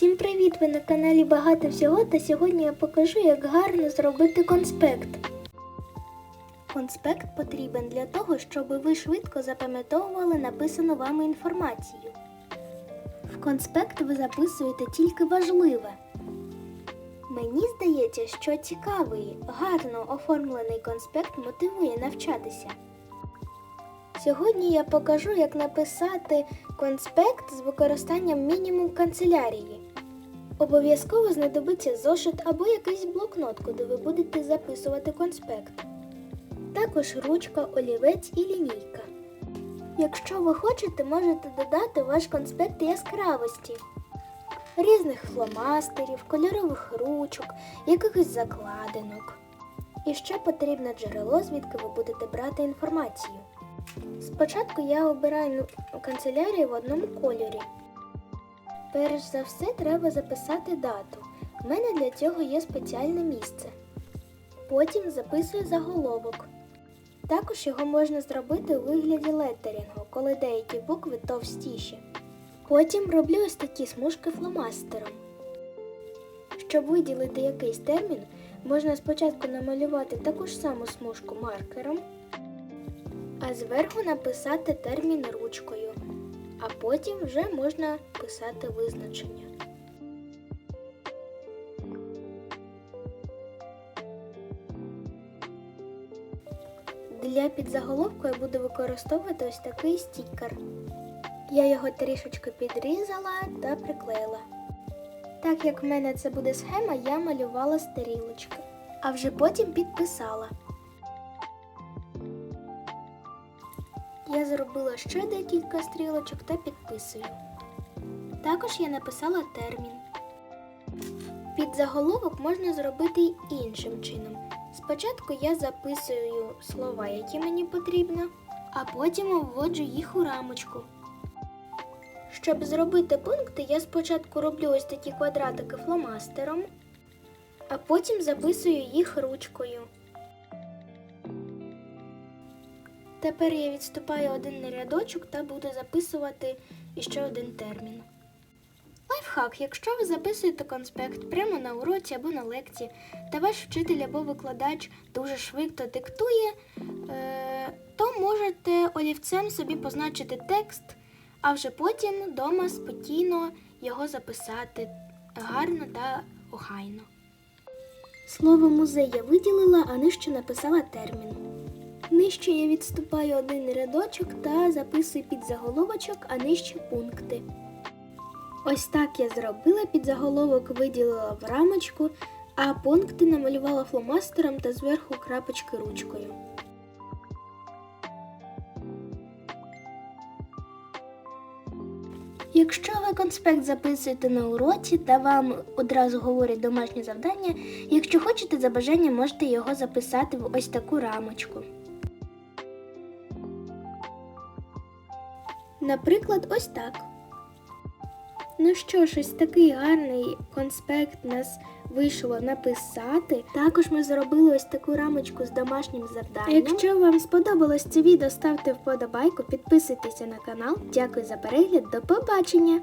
Привіт! Ви на каналі Багато всього та сьогодні я покажу, як гарно зробити конспект. Конспект потрібен для того, щоб ви швидко запам'ятовували написану вами інформацію. В конспект ви записуєте тільки важливе. Мені здається, що цікавий, гарно оформлений конспект мотивує навчатися. Сьогодні я покажу, як написати конспект з використанням мінімум канцелярії. Обов'язково знадобиться зошит або якийсь блокнот, куди ви будете записувати конспект. Також ручка, олівець і лінійка. Якщо ви хочете, можете додати ваш конспект яскравості, різних фломастерів, кольорових ручок, якихось закладинок. І ще потрібне джерело, звідки ви будете брати інформацію. Спочатку я обираю канцелярію в одному кольорі. Перш за все треба записати дату. У мене для цього є спеціальне місце. Потім записую заголовок. Також його можна зробити у вигляді леттерінгу, коли деякі букви товстіші. Потім роблю ось такі смужки фломастером. Щоб виділити якийсь термін, можна спочатку намалювати таку ж саму смужку маркером, а зверху написати термін ручкою, а потім вже можна писати визначення. Для підзаголовку я буду використовувати ось такий стікер. Я його трішечки підрізала та приклеїла. Так як в мене це буде схема, я малювала стрілочки, а вже потім підписала. Я зробила ще декілька стрілочок та підписую. Також я написала термін. Під заголовок можна зробити й іншим чином. Спочатку я записую слова, які мені потрібно, а потім вводжу їх у рамочку. Щоб зробити пункти, я спочатку роблю ось такі квадратики фломастером, а потім записую їх ручкою. Тепер я відступаю один рядочок та буду записувати іще один термін. Лайфхак, якщо ви записуєте конспект прямо на уроці або на лекції, та ваш вчитель або викладач дуже швидко диктує, е, то можете олівцем собі позначити текст, а вже потім вдома спокійно його записати гарно та охайно. Слово музей я виділила, а нижче написала термін. Нижче я відступаю один рядочок та записую під заголовочок, а нижче пункти. Ось так я зробила під заголовок, виділила в рамочку, а пункти намалювала фломастером та зверху крапочки ручкою. Якщо ви конспект записуєте на уроці та вам одразу говорять домашнє завдання, якщо хочете за бажанням можете його записати в ось таку рамочку. Наприклад, ось так. Ну що ж, ось такий гарний конспект нас вийшло написати. Також ми зробили ось таку рамочку з домашнім завданням. Якщо вам сподобалось це відео, ставте вподобайку, підписуйтеся на канал. Дякую за перегляд, до побачення!